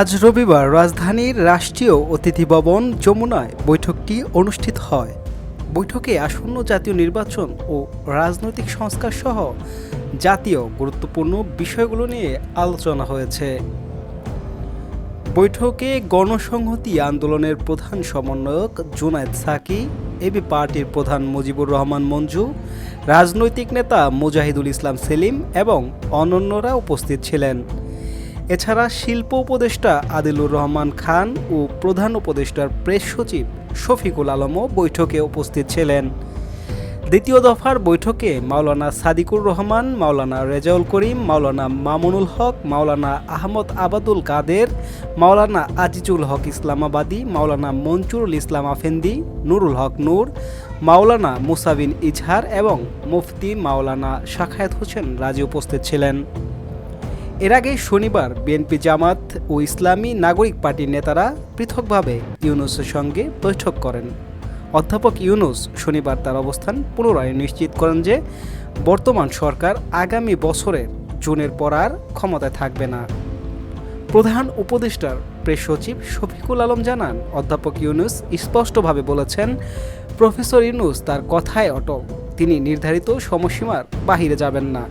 আজ রবিবার রাজধানীর রাষ্ট্রীয় অতিথি ভবন যমুনায় বৈঠকটি অনুষ্ঠিত হয়। বৈঠকে আসন্ন জাতীয় নির্বাচন ও রাজনৈতিক সংস্কার সহ জাতীয় গুরুত্বপূর্ণ বিষয়গুলো নিয়ে আলোচনা হয়েছে। বৈঠকে গণসংহতি আন্দোলনের প্রধান সমন্বয়ক জুনায়েদ সাকি, এবি পার্টির প্রধান মুজিবুর রহমান মঞ্জু, রাজনৈতিক নেতা মুজাহিদুল ইসলাম সেলিম এবং অনন্যরা উপস্থিত ছিলেন। এছাড়া শিল্প উপদেষ্টা আদিলুর রহমান খান ও প্রধান উপদেষ্টার প্রেস সচিব শফিকুল আলমও বৈঠকে উপস্থিত ছিলেন। দ্বিতীয় দফার বৈঠকে মাওলানা সাদিকুর রহমান, মাওলানা রেজাউল করিম, মাওলানা মামুনুল হক, মাওলানা আহমদ আবাদুল কাদের, মাওলানা আজিজুল হক ইসলামাবাদী, মাওলানা মঞ্জুরুল ইসলাম আফেন্দি, নুরুল হক নূর, মাওলানা মুসাবিন ইজহার এবং মুফতি মাওলানা শাখায়াত হোসেন রাজি উপস্থিত ছিলেন। এর আগে শনিবার বিএনপি জামাত ও ইসলামী নাগরিক পার্টির নেতারা পৃথকভাবে ইউনুসের সঙ্গে বৈঠক করেন। অধ্যাপক ইউনুস শনিবার তার অবস্থান পুনরায় নিশ্চিত করেন যে বর্তমান সরকার আগামী বছরের জুনের পর আর ক্ষমতায় থাকবে না। প্রধান উপদেষ্টার প্রেস সচিব শফিকুল আলম জানান, অধ্যাপক ইউনুস স্পষ্টভাবে বলেছেন, প্রফেসর ইউনুস তার কথায় অটল। তিনি নির্ধারিত সময়সীমার বাহিরে যাবেন না।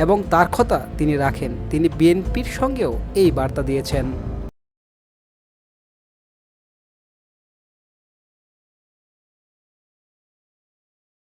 এবং তার কথা তিনি রাখেন। তিনি বিএনপির সঙ্গেও এই বার্তা দিয়েছেন।